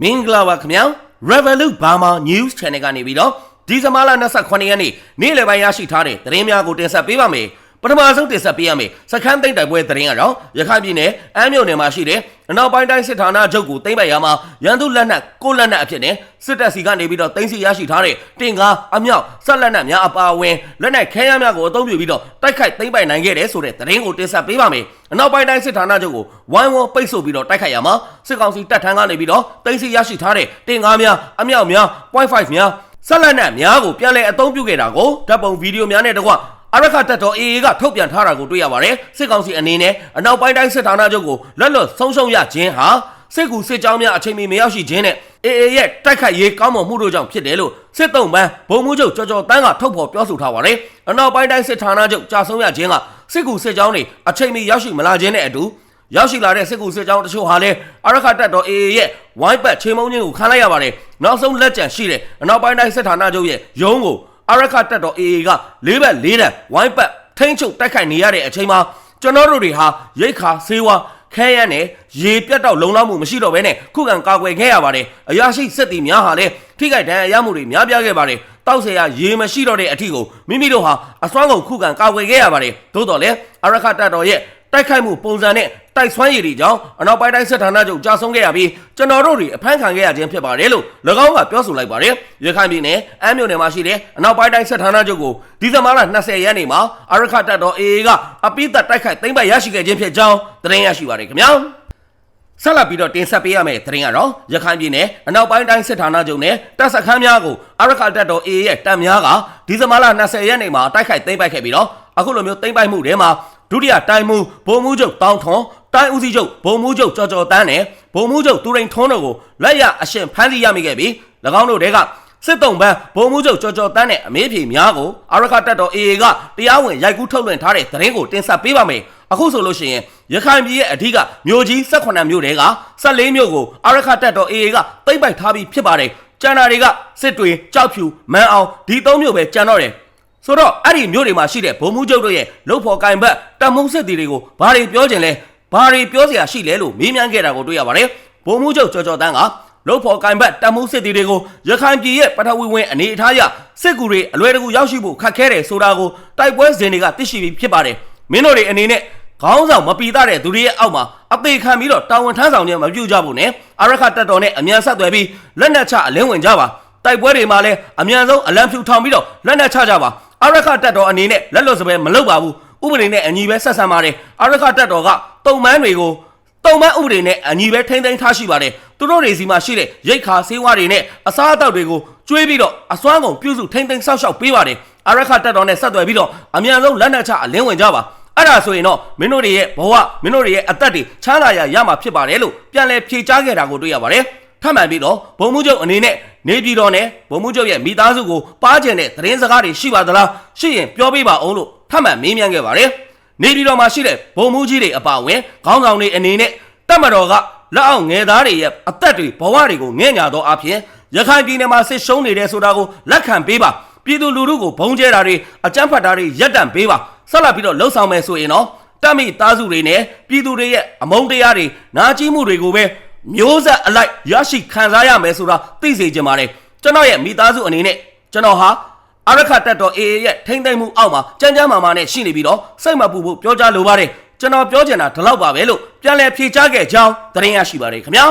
မင်္ဂလာပါခင်ဗျာ Revolut Burma News Channel ကနေပြီးတော့ဒီဇင်ဘာလ28ရက်နေ့နေ့လယ်ပိုင်းရရှိထားတဲ့သတင်းများကိုတင်ဆက်ပေးပါမယ် ပထမဆုံးတင်ဆက်ပေးရမယ်စခန်းသိမ်းတိုက်ပွဲသတင်းကတော့ရခိုင်ပြည်နယ်အမ်းမြို့နယ်မှာရှိတဲ့အနောက်ပိုင်းတိုင်းစစ်ဌာနချုပ်ကိုသိမ်းပိုက်ရမှာရန်သူလက်နက်ကိုလက်နက်အဖြစ်နဲ့စစ်တပ်စီကနေပြီးတော့သိမ်းဆီရရှိထားတဲ့တင်ကားအမြောက်ဆက်လက်နက်များအပါအဝင်လက်နက်ခဲယမ်းများကိုအသုံးပြုပြီးတော့တိုက်ခိုက်သိမ်းပိုက်နိုင်ခဲ့တယ်ဆိုတဲ့သတင်းကိုတင်ဆက်ပေးပါမယ်အနောက်ပိုင်းတိုင်းစစ်ဌာနချုပ်ကိုဝိုင်းဝန်းပိတ်ဆို့ပြီးတော့တိုက်ခိုက်ရမှာစစ်ကောင်စီတပ်ထမ်းကနေပြီးတော့သိမ်းဆီရရှိထားတဲ့တင်ကားများအမြောက်များ .5 များဆက်လက်နက်များကိုပြန်လည်အသုံးပြုခဲ့တာကိုဓာတ်ပုံဗီဒီယိုများနဲ့တကွ အရခတ်တပ်တော် AA ကထုတ်ပြန်ထားတာကိုတွေ့ရပါတယ်စစ်ကောင်စီအနေနဲ့အနောက်ပိုင်းတိုင်းစစ်ဌာနချုပ်ကိုလက်လွတ်ဆုံးရှုံးရခြင်းဟာစစ်ကူစစ်ကြောင်းများအချိန်မီမရောက်ရှိခြင်းနဲ့ AA ရဲ့တိုက်ခိုက်ရေးကောင်းမွန်မှုတို့ကြောင့်ဖြစ်တယ်လို့စစ်တုံးပန်းဗိုလ်မှူးချုပ်ကျော်ကျော်တန်းကထုတ်ဖော်ပြောဆိုထားပါတယ်အနောက်ပိုင်းတိုင်းစစ်ဌာနချုပ်ကြာဆုံးရခြင်းကစစ်ကူစစ်ကြောင်းတွေအချိန်မီရောက်ရှိမလာခြင်းနဲ့အတူရောက်ရှိလာတဲ့စစ်ကူစစ်ကြောင်းတချို့ဟာလည်းအရခတ်တပ်တော် AA ရဲ့ဝိုင်းပတ်ချိန်မုံခြင်းကိုခံလိုက်ရပါတယ်နောက်ဆုံးလက်ကျန်ရှိတဲ့အနောက်ပိုင်းတိုင်းစစ်ဌာနချုပ်ရဲ့ရုံးကို အာရခတက်တော် AA က၄ဘက်၄တန်ဝိုင်းပတ်ထိမ့်ချုပ်တိုက်ခိုက်နေရတဲ့အချိန်မှာကျွန်တော်တို့တွေဟာရိတ်ခါဆေးဝါးခဲရန်နဲ့ရေပြတ်တော့လုံလောက်မှုမရှိတော့ဘဲနဲ့ခုခံကာကွယ်ခဲ့ရပါတယ်အရာရှိစစ်သည်များဟာလည်းထိခိုက်ဒဏ်ရာရမှုတွေများပြားခဲ့ပါတယ်တောက်ဆရာရေမရှိတော့တဲ့အထီကိုမိမိတို့ဟာအစွမ်းကုန်ခုခံကာကွယ်ခဲ့ရပါတယ်သို့တော်လည်းအရခတ်တတော်ရဲ့ တိုက်ခိုက်မှုပုံစံနဲ့တိုက်ဆွမ်းရည်တွေကြောင့်အနောက်ပိုင်းတိုင်းစစ်ဌာနချုပ်ကြာဆုံးခဲ့ရပြီးကျွန်တော်တို့တွေအဖမ်းခံခဲ့ရခြင်းဖြစ်ပါတယ်လို့၎င်းကပြောဆိုလိုက်ပါတယ်ရခိုင်ပြည်နယ်အမ်းမြို့နယ်မှာရှိတဲ့အနောက်ပိုင်းတိုင်းစစ်ဌာနချုပ်ကိုဒီဇင်ဘာလ20ရက်နေ့မှာအရခတ်တပ်တော် AA ကအပိသက်တိုက်ခိုက်သိမ်းပိုက်ရရှိခဲ့ခြင်းဖြစ်ကြောင်းသတင်းရရှိပါတယ်ခင်ဗျာဆက်လက်ပြီးတော့တင်ဆက်ပေးရမယ့်သတင်းကတော့ရခိုင်ပြည်နယ်အနောက်ပိုင်းတိုင်းစစ်ဌာနချုပ်နဲ့တပ်စခန်းများကိုအရခတ်တပ်တော် AA ရဲ့တပ်များကဒီဇင်ဘာလ20ရက်နေ့မှာတိုက်ခိုက်သိမ်းပိုက်ခဲ့ပြီးတော့အခုလိုမျိုးသိမ်းပိုက်မှုတွေမှာ ဒုတိယတိုင်းမှုဗိုလ်မှူးချုပ်တောင်းထွန်တိုင်းဦးစီးချုပ်ဗိုလ်မှူးချုပ်ကျော်ကျော်တန်းနဲ့ဗိုလ်မှူးချုပ်သူရိန်ထွန်းတို့ကိုလက်ရအရှင်ဖမ်းဆီးရမိခဲ့ပြီး၎င်းတို့တွေကစစ်တုံးပန်းဗိုလ်မှူးချုပ်ကျော်ကျော်တန်းနဲ့အမေးဖြေများကိုအရခတ်တပ်တော် AA ကတရားဝင်ရိုက်ကူးထုတ်လွှင့်ထားတဲ့သတင်းကိုတင်ဆက်ပေးပါမယ်အခုဆိုလို့ရှိရင်ရခိုင်ပြည်ရဲ့အဓိကမြို့ကြီး18မြို့တဲက14မြို့ကိုအရခတ်တပ်တော် AA ကသိမ့်ပိုက်ထားပြီးဖြစ်ပါတယ်ကျန်တာတွေကစစ်တွေကြောက်ဖြူမန်းအောင်ဒီ၃မြို့ပဲကျန်တော့တယ် ဆိုတော့အဲ့ဒီမြို့တွေမှာရှိတဲ့ဗိုလ်မှူးချုပ်တို့ရဲ့လုံဖော်ကင်ဘတ်တမုံစစ်တီတွေကိုဘာတွေပြောကြင်လဲဘာတွေပြောစရာရှိလဲလို့မေးမြန်းခဲ့တာကိုတွေ့ရပါတယ်ဗိုလ်မှူးချုပ်ကျော်ကျော်တန်းကလုံဖော်ကင်ဘတ်တမုံစစ်တီတွေကိုရခိုင်ပြည်ရဲ့ပထဝီဝင်အနေအထားအရစစ်ကူတွေအလွယ်တကူရောက်ရှိဖို့ခက်ခဲတယ်ဆိုတာကိုတိုက်ပွဲစဉ်တွေကသိရှိပြီးဖြစ်ပါတယ်မင်းတို့တွေအနေနဲ့ခေါင်းဆောင်မပီတာတဲ့သူတွေရဲ့အောက်မှာအသေးခံပြီးတော့တာဝန်ထမ်းဆောင်ခြင်းမပြုကြဘူးနဲ့အရခတ်တပ်တော်နဲ့အမြန်ဆက်သွယ်ပြီးလက်နက်ချအလင်းဝင်ကြပါတိုက်ပွဲတွေမှာလည်းအမြန်ဆုံးအလံဖြူထောင်ပြီးတော့လက်နက်ချကြပါ အရခတက်တော်အနေနဲ့လက်လွတ်စပယ်မလုပ်ပါဘူးဥပဒေနဲ့အညီပဲဆက်ဆံပါတယ်အရခတက်တော်ကတုံမန်းတွေကိုတုံမန်းဥပဒေနဲ့အညီပဲထိမ့်သိမ်းထားရှိပါတယ်သူတို့တွေစီမှာရှိတဲ့ရိတ်ခါဆေးဝါးတွေနဲ့အစားအသောက်တွေကိုကျွေးပြီးတော့အစွမ်းကုန်ပြုစုထိမ့်သိမ်းဆောက်ရှောက်ပေးပါတယ်အရခတက်တော်နဲ့ဆက်သွယ်ပြီးတော့အမြန်ဆုံးလက်နက်ချအလင်းဝင်ကြပါအဲ့ဒါဆိုရင်တော့မင်းတို့တွေရဲ့ဘဝမင်းတို့တွေရဲ့အသက်တွေချမ်းသာရရမှာဖြစ်ပါတယ်လို့ပြန်လည်ဖြေကြားခဲ့တာကိုတွေ့ရပါတယ် ထပ်မံပြီးတော့ဘုံမှုချုပ်အနေနဲ့နေပြည်တော်နဲ့ဘုံမှုချုပ်ရဲ့မိသားစုကိုပါကျင်တဲ့သတင်းစကားတွေရှိပါသလားရှိရင်ပြောပြပါအောင်လို့ထပ်မံမေးမြန်းခဲ့ပါတယ်နေပြည်တော်မှာရှိတဲ့ဘုံမှုကြီးတွေအပါအဝင်ခေါင်းဆောင်တွေအနေနဲ့တပ်မတော်ကလက်အောက်ငယ်သားတွေရဲ့အသက်တွေဘဝတွေကိုငဲ့ညာသောအဖြစ်ရခိုင်ပြည်နယ်မှာစစ်ရှုံးနေတယ်ဆိုတာကိုလက်ခံပေးပါပြည်သူလူထုကိုဘုံကျဲတာတွေအကြမ်းဖက်တာတွေရပ်တန့်ပေးပါဆက်လက်ပြီးတော့လှုပ်ဆောင်မယ်ဆိုရင်တော့တပ်မိသားစုတွေနဲ့ပြည်သူတွေရဲ့အမုန်းတရားတွေနာကျည်းမှုတွေကိုပဲ မျိုးဆက်အလိုက်ရရှိခံစားရမယ်ဆိုတာသိစေချင်ပါတယ်ကျွန်တော်ရဲ့မိသားစုအနေနဲ့ကျွန်တော်ဟာအရခတ်တက်တော် AA ရဲ့ထိမ့်သိမ့်မှုအောက်မှာကြမ်းကြမ်းမာမာနဲ့ရှိနေပြီးတော့စိတ်မပူဖို့ပြောကြားလိုပါတယ်ကျွန်တော်ပြောချင်တာဒီလောက်ပါပဲလို့ပြန်လည်ဖြေကြားခဲ့ကြောင်းသတင်းရရှိပါတယ်ခင်ဗျာ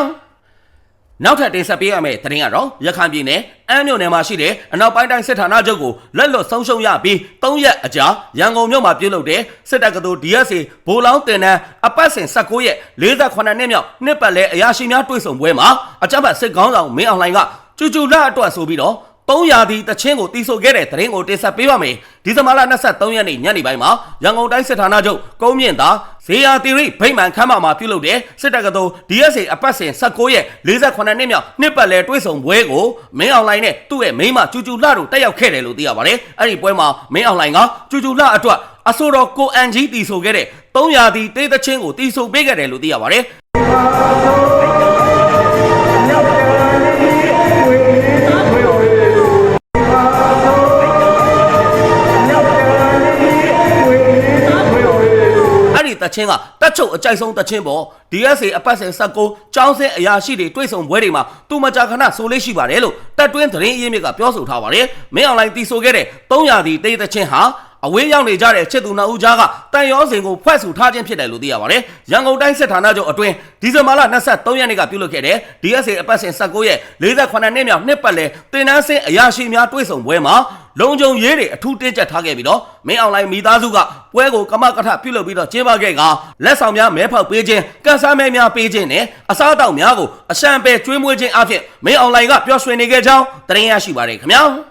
နောက်ထပ်တင်ဆက်ပေးရမယ့်သတင်းကတော့ရခိုင်ပြည်နယ်အမ်းမြို့နယ်မှာရှိတဲ့အနောက်ပိုင်းတိုင်းစစ်ဌာနချုပ်ကိုလက်လွတ်ဆုံးရှုံးရပြီး၃ရက်အကြာရန်ကုန်မြို့မှာပြုလုပ်တဲ့စစ်တပ်ကတော် DSA ဘိုးလောင်းတင်တန်းအပတ်စဉ်19ရက်48နှစ်မြောက်နှစ်ပတ်လဲအရာရှိများတွေ့ဆုံပွဲမှာအကြမ်းဖက်စစ်ကောင်းဆောင်မင်းအောင်လှိုင်ကကျူကျူလက်အတွက်ဆိုပြီးတော့300ဒီတချင်းကိုတီးဆိုခဲ့တဲ့သတင်းကိုတင်ဆက်ပေးပါမယ်ဒီဇင်ဘာလ23ရက်နေ့ညနေပိုင်းမှာရန်ကုန်တိုင်းစစ်ဌာနချုပ်ကုန်းမြင့်သာ ဇေယျတီရိဗိမ္မာန်ခမ်းမမှာပြုလုပ်တဲ့စစ်တပ်ကတော် DSA အပတ်စဉ်19ရက်48နှစ်မြောက်နှစ်ပတ်လည်တွဲဆောင်ပွဲကိုမင်းအောင်လှိုင်နဲ့သူ့ရဲ့မိန်းမကျူကျူလှတို့တက်ရောက်ခဲ့တယ်လို့သိရပါတယ်အဲ့ဒီပွဲမှာမင်းအောင်လှိုင်ကကျူကျူလှအတွက်အဆိုတော်ကိုအန်ကြီးတီဆိုခဲ့တဲ့300ဒီတေးသချင်းကိုတီဆိုပေးခဲ့တယ်လို့သိရပါတယ် အဲ့ဒီတချင်းကတတပ်ချုပ်အကြိုက်ဆုံးတချင်းပေါ် DSA အပတ်စဉ်16ကျောင်းစင်းအရာရှိတွေတွေ့ဆုံပွဲတွေမှာသူမကြာခဏဆိုလေးရှိပါတယ်လို့တပ်တွင်းသတင်းအရင်းမြစ်ကပြောဆိုထားပါတယ်မင်းအွန်လိုင်းတီဆိုခဲ့တဲ့300ဒီတေးတချင်းဟာ အဝေးရောက်နေကြတဲ့ချစ်သူနှစ်ဦးကြားကတန်ရောစင်ကိုဖွဲ့ဆူထားခြင်းဖြစ်တယ်လို့သိရပါတယ်။ရန်ကုန်တိုင်းစစ်ဌာနချုပ်အတွင်းဒီဇင်ဘာလ23ရက်နေ့ကပြုလုပ်ခဲ့တဲ့ DSA အပတ်စဉ်19ရက်48နှစ်မြောက်နှစ်ပတ်လည်တင်နန်းစင်းအရာရှိများတွေ့ဆုံပွဲမှာလုံခြုံရေးတွေအထူးတင်းကျပ်ထားခဲ့ပြီးတော့မင်းအွန်လိုင်းမိသားစုကပွဲကိုကမကထပြုလုပ်ပြီးတော့ကျင်းပခဲ့ကလက်ဆောင်များမဲဖောက်ပေးခြင်းကန်ဆာမဲများပေးခြင်းနဲ့အစားအသောက်များကိုအရှံပဲကျွေးမွေးခြင်းအဖြစ်မင်းအွန်လိုင်းကပျော်ရွှင်နေခဲ့ကြောင်းသတင်းရရှိပါတယ်ခင်ဗျာ။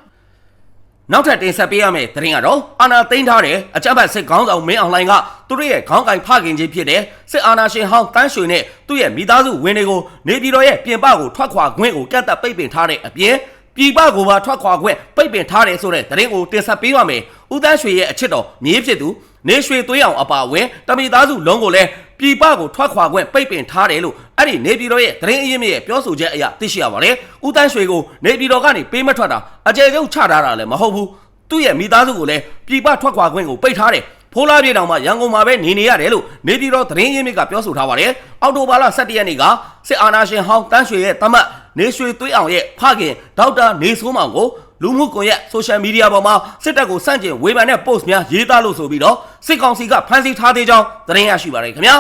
နောက်ထပ်တင်ဆက်ပေးရမယ့်သတင်းကတော့အာနာသိမ်းထားတဲ့အကြမ်းဖက်စစ်ခေါင်းဆောင်မင်းအောင်လှိုင်ကသူတို့ရဲ့ခေါင်းကင်ဖခင်ချင်းဖြစ်တဲ့စစ်အာဏာရှင်ဟောင်းတန်းရွှေနဲ့သူ့ရဲ့မိသားစုဝင်တွေကိုနေပြည်တော်ရဲ့ပြင်ပကိုထွက်ခွာခွင့်ကိုကန့်သက်ပိတ်ပင်ထားတဲ့အပြင်ပြည်ပကိုပါထွက်ခွာခွင့်ပိတ်ပင်ထားတယ်ဆိုတဲ့သတင်းကိုတင်ဆက်ပေးပါမယ်။ဦးတန်းရွှေရဲ့အချစ်တော်မြေးဖြစ်သူနေရွှေသွေးအောင်အပါအဝင်တမိသားစုလုံးကိုလည်း ပြည်ပကိုထွက်ခွာခွင့်ပိတ်ပင်ထားတယ်လို့အဲ့ဒီနေပြည်တော်ရဲ့သတင်းအရင်းမြစ်ရဲ့ပြောဆိုချက်အရသိရှိရပါတယ်။ဦးတန်းရွှေကိုနေပြည်တော်ကနေပေးမထွက်တာအကြဲကျုပ်ချထားတာလည်းမဟုတ်ဘူး။သူ့ရဲ့မိသားစုကိုလည်းပြည်ပထွက်ခွာခွင့်ကိုပိတ်ထားတယ်ဖိုးလားပြေတောင်မှရန်ကုန်မှာပဲနေနေရတယ်လို့နေပြည်တော်သတင်းရင်းမြစ်ကပြောဆိုထားပါတယ်အော်တိုဘာလ17ရက်နေ့ကစစ်အာဏာရှင်ဟောင်းတန်းရွှေရဲ့တမတ်နေရွှေသွေးအောင်ရဲ့ဖခင်ဒေါက်တာနေဆိုးမောင်ကို လူမှုကွန်ရက်ဆိုရှယ်မီဒီယာပေါ်မှာစစ်တပ်ကိုစန့်ကျင်ဝေဖန်တဲ့ post များရေးသားလို့ဆိုပြီးတော့စစ်ကောင်စီကဖမ်းဆီးထားသေးကြောင်းသတင်းရရှိပါတယ်ခင်ဗျာ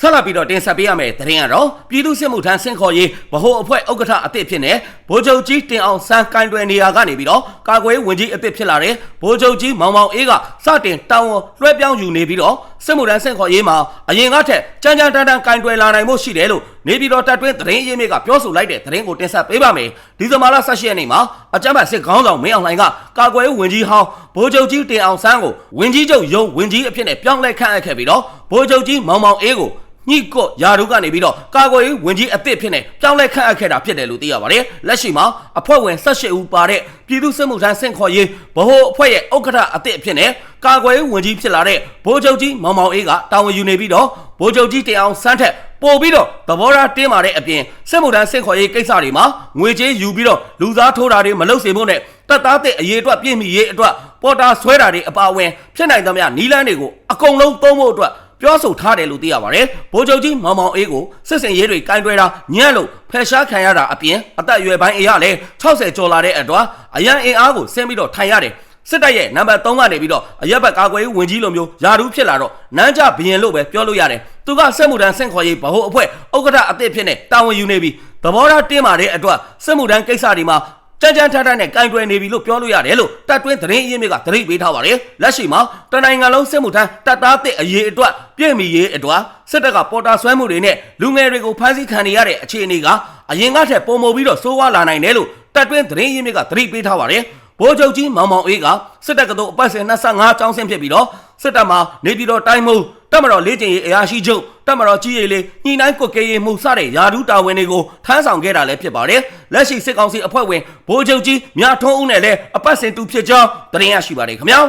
ဆက်လက်ပြီးတော့တင်ဆက်ပေးရမယ့်သတင်းကတော့ပြည်သူ့စစ်မှုထမ်းဆင့်ခေါ်ရေးဗဟိုအဖွဲ့ဥက္ကဋ္ဌအသစ်ဖြစ်နေ ဗိုလ်ချုပ်ကြီးတင်အောင်စံကိုင်းတွယ်နေရာကနေပြီးတော့ကာကွယ်ဝင်ကြီးအသစ်ဖြစ်လာတဲ့ဗိုလ်ချုပ်ကြီးမောင်မောင်အေးကစတင်တောင်းဝန်လွှဲပြောင်းယူနေပြီးတော့စစ်မှုထမ်းဆင့်ခေါ်ရေးမှာအရင်ကထက်ကြမ်းကြမ်းတမ်းတမ်းကိုင်းတွယ်လာနိုင်မှုရှိတယ်လို့နေပြည်တော်တပ်တွင်းသတင်းရင်းမြစ်ကပြောဆိုလိုက်တဲ့သတင်းကိုတင်ဆက်ပေးပါမယ်ဒီဇင်ဘာလ18ရက်နေ့မှာအကြမ်းဖက်စစ်ခေါင်းဆောင်မင်းအောင်လှိုင်ကကာကွယ်ဝင်ကြီးဟောင်းဗိုလ်ချုပ်ကြီးတင်အောင်စန်းကိုဝင်ကြီးချုပ်ရုံးဝင်ကြီးအဖြစ်နဲ့ပြောင်းလဲခန့်အပ်ခဲ့ပြီးတော့ဗိုလ်ချုပ်ကြီးမောင်မောင်အေးကို ညှိကော့ယာတို့ကနေပြီးတော့ကာကွယ်ရေးဝင်ကြီးအသစ်ဖြစ်နေပြောင်းလဲခန့်အပ်ခဲ့တာဖြစ်တယ်လို့သိရပါတယ်။လက်ရှိမှာအဖွဲ့ဝင်18ဦးပါတဲ့ပြည်သူ့စစ်မှုထမ်းဆင့်ခေါ်ရေးဗဟိုအဖွဲ့ရဲ့ဥက္ကဋ္ဌအသစ်ဖြစ်နေကာကွယ်ရေးဝင်ကြီးဖြစ်လာတဲ့ဗိုလ်ချုပ်ကြီးမောင်မောင်အေးကတာဝန်ယူနေပြီးတော့ဗိုလ်ချုပ်ကြီးတင်အောင်စန်းထက်ပို့ပြီးတော့သဘောထားတင်းမာတဲ့အပြင်စစ်မှုထမ်းဆင့်ခေါ်ရေးကိစ္စတွေမှာငွေကြေးယူပြီးတော့လူသားထိုးတာတွေမလုပ်စေဖို့နဲ့တပ်သားတဲ့အရေးအတွက်ပြည့်မီရေးအတွက်ပေါ်တာဆွဲတာတွေအပါအဝင်ဖြစ်နိုင်သမျှနီလန်းတွေကိုအကုန်လုံးသုံးဖို့အတွက် ပြောဆိုထားတယ်လို့သိရပါတယ်။ဗိုလ်ချုပ်ကြီးမောင်မောင်အေးကိုစစ်စင်ရေးတွေကင်တွဲတာညံ့လို့ဖယ်ရှားခံရတာအပြင်အသက်အရွယ်ပိုင်းအရာလဲ60ကျော်လာတဲ့အတွက်အရန်အင်အားကိုဆင်းပြီးတော့ထိုင်ရတယ်။စစ်တပ်ရဲ့နံပါတ်3ကနေပြီးတော့အရက်ဘက်ကာကွယ်ရေးဝင်ကြီးလိုမျိုးယာဒူးဖြစ်လာတော့နန်းကြဘရင်လို့ပဲပြောလို့ရတယ်။သူကစစ်မှုထမ်းဆင့်ခေါ်ရေးဗဟိုအဖွဲ့ဥက္ကဋ္ဌအသစ်ဖြစ်နေတာဝန်ယူနေပြီးသဘောထားတင်းမာတဲ့အတွက်စစ်မှုထမ်းကိစ္စတွေမှာ ကြမ်းကြမ်းထထနဲ့ကင်တွယ်နေပြီလို့ပြောလို့ရတယ်လို့တပ်တွင်းသတင်းအရင်းမြစ်ကသတိပေးထားပါတယ်လက်ရှိမှာတနိုင်ငံလုံးစစ်မှုထမ်းတပ်သားတဲ့အရေးအတွက်ပြည့်မီရေးအတွက်စစ်တပ်ကပေါ်တာဆွဲမှုတွေနဲ့လူငယ်တွေကိုဖမ်းဆီးခံနေရတဲ့အခြေအနေကအရင်ကထက်ပုံမပြီးတော့စိုးဝါလာနိုင်တယ်လို့တပ်တွင်းသတင်းရင်းမြစ်ကသတိပေးထားပါတယ်ဗိုလ်ချုပ်ကြီးမောင်မောင်အေးကစစ်တပ်ကတော့အပတ်စဉ်25ကျောင်းဆင်းဖြစ်ပြီးတော့ စစ်တပ်မှာနေပြည်တော်တိုင်းမှုတပ်မတော်လေးကျင်ရေးအရာရှိချုပ်တပ်မတော်ကြီးရေးလေးညှိနှိုင်းကွက်ကဲရေးမှုစတဲ့ယာဒူးတာဝန်တွေကိုထမ်းဆောင်ခဲ့တာလည်းဖြစ်ပါတယ်လက်ရှိစစ်ကောင်စီအဖွဲ့ဝင်ဗိုလ်ချုပ်ကြီးမြထွန်းဦးနဲ့လည်းအပတ်စဉ်တူဖြစ်ကြောင်းသတင်းရရှိပါတယ်ခင်ဗျာ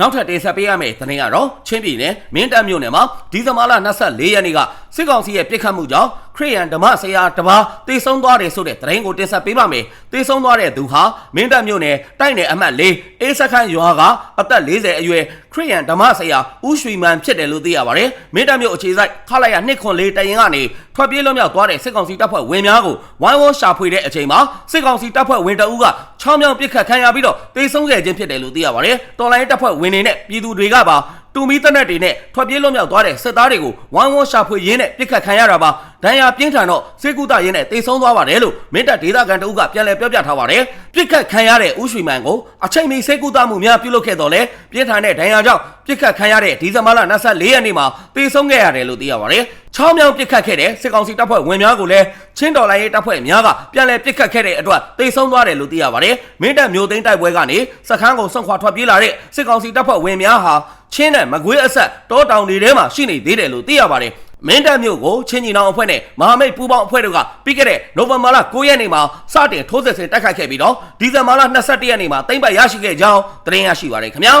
နောက်ထပ်တင်ဆက်ပေးရမယ့်သတင်းကတော့ချင်းပြည်နယ်မင်းတပ်မြို့နယ်မှာဒီဇင်ဘာလ24ရက်နေ့က စစ်ကောင်စီရဲ့ပြစ်ခတ်မှုကြောင့်ခရီးယန်ဓမ္မဆရာတစ်ပါးတေဆုံးသွားတယ်ဆိုတဲ့သတင်းကိုတင်ဆက်ပေးပါမယ်။တေဆုံးသွားတဲ့သူဟာမင်းတပ်မြို့နယ်တိုက်နယ်အမှတ်၄အေးစခန်းရွာကအသက်40အရွယ်ခရီးယန်ဓမ္မဆရာဦးရွှေမန်ဖြစ်တယ်လို့သိရပါတယ်။မင်းတပ်မြို့အခြေစိုက်ခလာရ204တရင်ကနေထွက်ပြေးလွတ်မြောက်သွားတဲ့စစ်ကောင်စီတပ်ဖွဲ့ဝင်များကိုဝိုင်းဝန်းရှာဖွေတဲ့အချိန်မှာစစ်ကောင်စီတပ်ဖွဲ့ဝင်တအူးကချောင်းမြောင်းပစ်ခတ်ခံရပြီးတော့တေဆုံးခဲ့ခြင်းဖြစ်တယ်လို့သိရပါတယ်။တော်လိုင်းတပ်ဖွဲ့ဝင်တွေနဲ့ပြည်သူတွေကပါ တူမီတနက်တွေနဲ့ထွက်ပြေးလွတ်မြောက်သွားတဲ့စစ်သားတွေကိုဝိုင်းဝန်းရှာဖွေရင်းနဲ့ပြစ်ခတ်ခံရတာပါ ဒဏ်ရာပြင်းထန်တော့စေကူတာရင်းနဲ့တေဆုံးသွားပါတယ်လို့မင်းတပ်ဒေသခံတအုပ်ကပြန်လည်ပြောပြထားပါတယ်ပြစ်ခတ်ခံရတဲ့ဦးရွှေမန်ကိုအချိန်မီစေကူတာမှုများပြုလုပ်ခဲ့တော့လဲပြင်းထန်တဲ့ဒဏ်ရာကြောင့်ပြစ်ခတ်ခံရတဲ့ဒီဇင်ဘာလ24ရက်နေ့မှာတေဆုံးခဲ့ရတယ်လို့သိရပါတယ်ချောင်းမြောင်ပြစ်ခတ်ခဲ့တဲ့စစ်ကောင်စီတပ်ဖွဲ့ဝင်များကိုလည်းချင်းတော်လိုင်းရေးတပ်ဖွဲ့များကပြန်လည်ပြစ်ခတ်ခဲ့တဲ့အတွက်တေဆုံးသွားတယ်လို့သိရပါတယ်မင်းတပ်မျိုးသိန်းတိုက်ပွဲကနေစခန်းကိုဆွန့်ခွာထွက်ပြေးလာတဲ့စစ်ကောင်စီတပ်ဖွဲ့ဝင်များဟာချင်းနဲ့မကွေးအဆက်တောတောင်တွေထဲမှာရှိနေသေးတယ်လို့သိရပါတယ် မင်းတပ်မြို့ကိုချင်းညီနောင်အဖွဲ့နဲ့မဟာမိတ်ပူးပေါင်းအဖွဲ့တို့ကပြီးခဲ့တဲ့နိုဝင်ဘာလ9ရက်နေ့မှာစတင်ထိုးစစ်ဆင်တိုက်ခိုက်ခဲ့ပြီးတော့ဒီဇင်ဘာလ22ရက်နေ့မှာတိမ့်ပတ်ရရှိခဲ့ကြောင်းသတင်းရရှိပါရခင်ဗျာ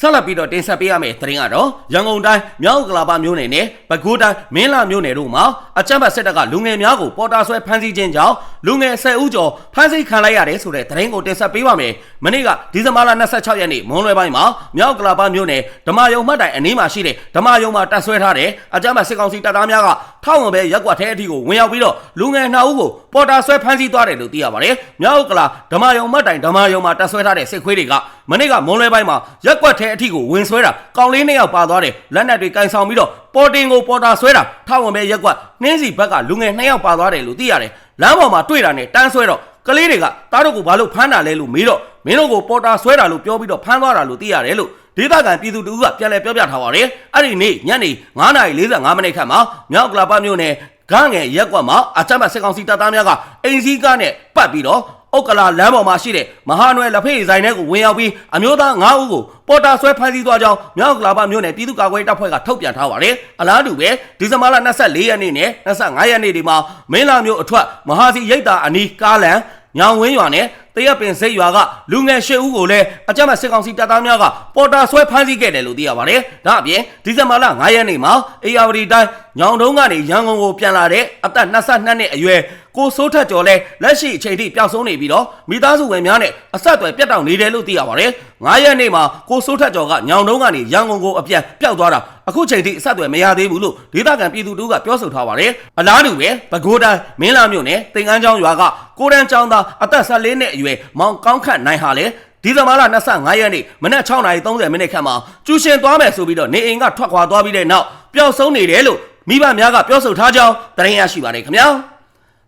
ဆဆက်လက်ပြီးတော့တင်ဆက်ပေးရမယ့်သတင်းကတော့ရန်ကုန်တိုင်းမြောက်ကလာပမြို့နယ်နဲ့ပဲခူးတိုင်းမင်းလာမြို့နယ်တို့မှာအကြမ်းဖက်စစ်တပ်ကလူငယ်များကိုပေါ်တာဆွဲဖမ်းဆီးခြင်းကြောင့်လူငယ်10ဦးကျော်ဖမ်းဆီးခံလိုက်ရတယ်ဆိုတဲ့သတင်းကိုတင်ဆက်ပေးပါမယ်။မနေ့ကဒီဇင်ဘာလ26ရက်နေ့မွန်းလွဲပိုင်းမှာမြောက်ကလာပမြို့နယ်ဓမ္မယုံမှတ်တိုင်အနီးမှာရှိတဲ့ဓမ္မယုံမှာတပ်ဆွဲထားတဲ့အကြမ်းဖက်စစ်ကောင်စီတပ်သားများကထောက်ဝင်ပဲရက်ကွက်ထဲအထိကိုဝင်ရောက်ပြီးတော့လူငယ်2ဦးကိုပေါ်တာဆွဲဖမ်းဆီးသွားတယ်လို့သိရပါတယ်။မြောက်ကလာဓမ္မယုံမှတ်တိုင်ဓမ္မယုံမှာတပ်ဆွဲထားတဲ့စစ်ခွေးတွေကမနေ့ကမွန်းလွဲပိုင်းမှာရက်ကွက်ထဲအထိကိုဝင်ဆွဲတာကောင်လေးနှစ်ယောက်ပါသွားတယ်လက်နက်တွေကင်ဆောင်ပြီးတော့ပေါ်တင်ကိုပေါ်တာဆွဲတာထောက်ဝင်ပဲရက်ကွက်နှင်းစီဘက်ကလူငယ်နှစ်ယောက်ပါသွားတယ်လို့သိရတယ်လမ်းပေါ်မှာတွေ့တာနဲ့တန်းဆွဲတော့ကလေးတွေကတားတို့ကိုဘာလို့ဖမ်းတာလဲလို့မေးတော့မင်းတို့ကိုပေါ်တာဆွဲတာလို့ပြောပြီးတော့ဖမ်းသွားတာလို့သိရတယ်လို့ဒေသခံပြည်သူတူကပြန်လည်ပြောပြထားပါတယ်အဲ့ဒီနေ့ညနေ9:45မိနစ်ခန့်မှာမြောက်ကလာပမြို့နယ်ဂန်းငယ်ရက်ကွက်မှာအကြမ်းဖက်စစ်ကောင်စီတပ်သားများကအိမ်စည်းကားနဲ့ပတ်ပြီးတော့ ဥက္ကလာလမ်းပေါ်မှာရှိတဲ့မဟာနွယ်လက်ဖေးဆိုင်ထဲကိုဝင်ရောက်ပြီးအမျိုးသား9ဦးကိုပေါ်တာဆွဲဖမ်းဆီးသွားကြောင်းမြောက်ကလာပမြို့နယ်ပြည်သူ့ကာကွယ်ရေးတပ်ဖွဲ့ကထုတ်ပြန်ထားပါတယ်။အလားတူပဲဒီဇင်ဘာလ24ရက်နေ့နဲ့25ရက်နေ့ဒီမှာမင်းလာမြို့အထွက်မဟာစီရိတ်တာအနီးကားလန်ညောင်ဝင်းရွာနဲ့တရက်ပင်စိတ်ရွာကလူငယ်၈ဦးကိုလည်းအကြမ်းဖက်စစ်ကောင်စီတပ်သားများကပေါ်တာဆွဲဖမ်းဆီးခဲ့တယ်လို့သိရပါတယ်။ဒါအပြင်ဒီဇင်ဘာလ9ရက်နေ့မှာအေယာဝတီတိုင်းညောင်တုံးကနေရန်ကုန်ကိုပြန်လာတဲ့အသက်22နှစ်အရွယ်ကိုစိုးထက်ကျော်လဲလက်ရှိအချိန်ထိပျောက်ဆုံးနေပြီးတော့မိသားစုဝင်များနဲ့အဆက်အသွယ်ပြတ်တောက်နေတယ်လို့သိရပါတယ်။9ရက်နေ့မှာကိုစိုးထက်ကျော်ကညောင်တုံးကနေရန်ကုန်ကိုအပြန်ပျောက်သွားတာအခုချိန်ထိအဆက်အသွယ်မရသေးဘူးလို့ဒေသခံပြည်သူတို့ကပြောဆိုထားပါတယ်။အလားတူပဲပဲခူးတိုင်းမင်းလာမြို့နယ်တင်ကန်းချောင်းရွာကကိုရန်ချောင်းသားအသက်14နှစ်အရွယ်မောင်ကောင်းခန့်နိုင်ဟာလေဒီဇင်ဘာလ25ရက်နေ့မနက်6:30မိနစ်ခန့်မှာကျူရှင်သွားမယ်ဆိုပြီးတော့နေအိမ်ကထွက်ခွာသွားပြီးတဲ့နောက်ပျောက်ဆုံးနေတယ်လို့မိဘများကပြောဆိုထားကြောင်းသတင်းရရှိပါတယ်ခင်ဗျာ